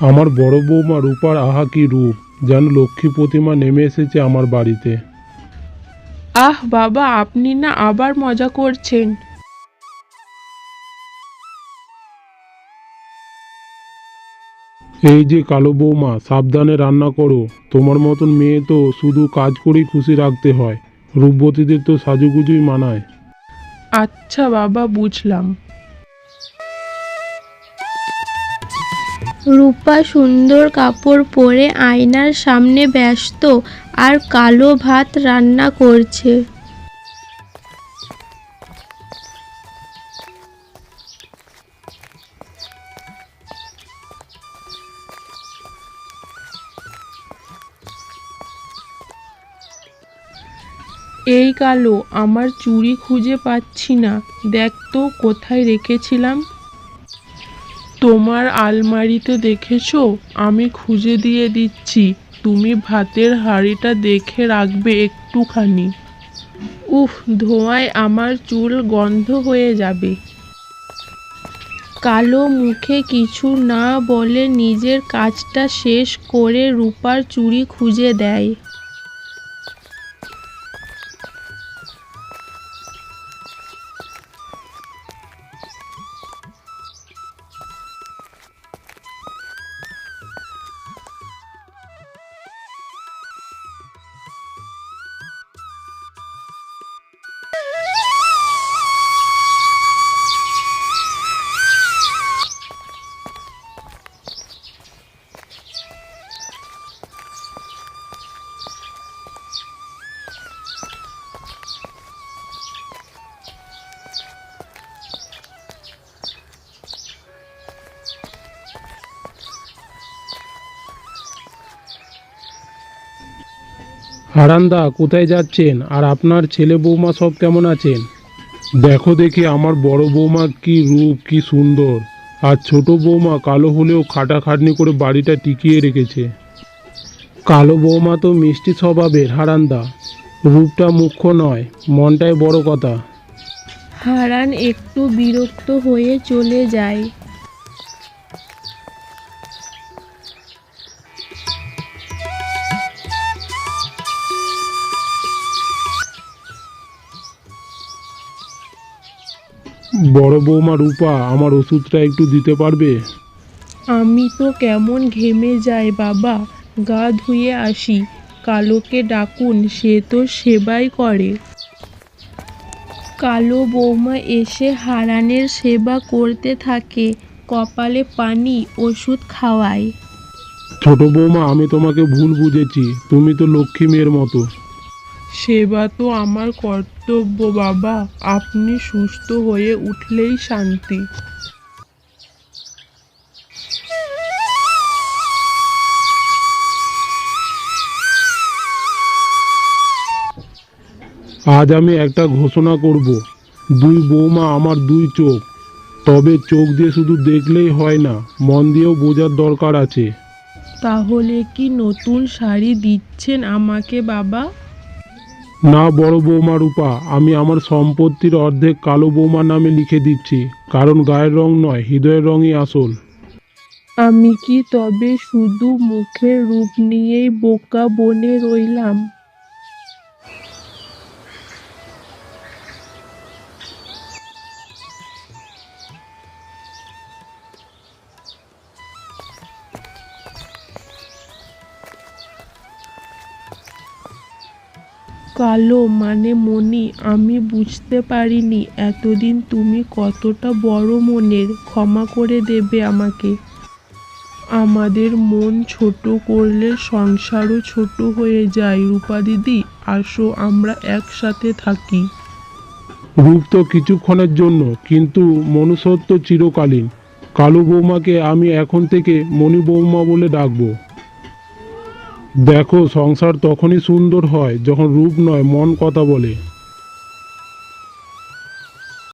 আমার বড় বৌমা রূপার আহা কি রূপ যেন লক্ষ্মী প্রতিমা নেমে এসেছে আমার বাড়িতে। আহ বাবা আপনি না আবার মজা করছেন। এই যে কালো বৌমা সাবধানে রান্না করো। তোমার মতন মেয়ে তো শুধু কাজ করেই খুশি রাখতে হয়। রূপবতীদের তো সাজুগুজুই মানায়। আচ্ছা বাবা বুঝলাম। রূপা সুন্দর কাপড় পরে আয়নার সামনে ব্যস্ত আর কালো ভাত রান্না করছে। এই কালো, আমার চুড়ি খুঁজে পাচ্ছি না। দেখ তো, কোথায় রেখেছিলাম? তোমার আলমারিতে দেখেছ? আমি খুঁজে দিয়ে দিচ্ছি। তুমি ভাতের হাঁড়িটা দেখে রাখবে একটুখানি। উফ, ধোঁয়ায় আমার চুল গন্ধ হয়ে যাবে। কালো মুখে কিছু না বলে নিজের কাজটা শেষ করে রূপার চুড়ি খুঁজে দেয়। হারান্দা, কোথায় যাচ্ছেন? আর আপনার ছেলে বৌমা সব কেমন আছেন? দেখো দেখি আমার বড় বৌমা কি রূপ, কি সুন্দর। আর ছোট বৌমা কালো হলেও খাটাখাটনি করে বাড়িটা টিকিয়ে রেখেছে। কালো বৌমা তো মিষ্টি স্বভাবের, হারান্দা। রূপটা মুখ্য নয়, মনটাই বড় কথা। হারান একটু বিরক্ত হয়ে চলে যায়। বড় বৌমা রূপা আমার ওষুধটা একটু দিতে পারবে? আমি তো কেমন ঘেমে যাই বাবা গা ধুয়ে আসি কালোকে ডাকুন সে তো সেবাই করে। কালো বৌমা এসে হারানের সেবা করতে থাকে কপালে পানি ওষুধ খাওয়ায়। ছোট বৌমা আমি তোমাকে ভুল বুঝেছি তুমি তো লক্ষ্মী মেয়ের মতো। সেবা তো আমার কর্তব্য বাবা। আপনি সুস্থ হয়ে উঠলেই শান্তি। আজ আমি একটা ঘোষণা করব। দুই বৌমা আমার দুই চোখ। তবে চোখ দিয়ে শুধু দেখলেই হয় না মন দিয়েও বোঝার দরকার আছে। তাহলে কি নতুন শাড়ি দিচ্ছেন আমাকে বাবা? না বড় বৌমা রূপা আমি আমার সম্পত্তির অর্ধেক কালো বৌমা নামে লিখে দিচ্ছি, কারণ গায়ের রং নয়, হৃদয়ের রঙই আসল। আমি কি তবে শুধু মুখের রূপ নিয়েই বোকা বনে রইলাম? কালো মানে মনি, আমি বুঝতে পারিনি এতদিন তুমি কতটা বড় মনের, ক্ষমা করে দেবে আমাকে। আমাদের মন ছোট করলে সংসারও ছোট হয়ে যায়। রূপা দিদি, আসো আমরা একসাথে থাকি। রূপ তো কিছুক্ষণের জন্য, কিন্তু মনুষ্যত্ব চিরকালীন। কালো বৌমাকে আমি এখন থেকে মণি বৌমা বলে ডাকবো। দেখো সংসার তখনই সুন্দর হয় যখন রূপ নয় মন কথা বলে।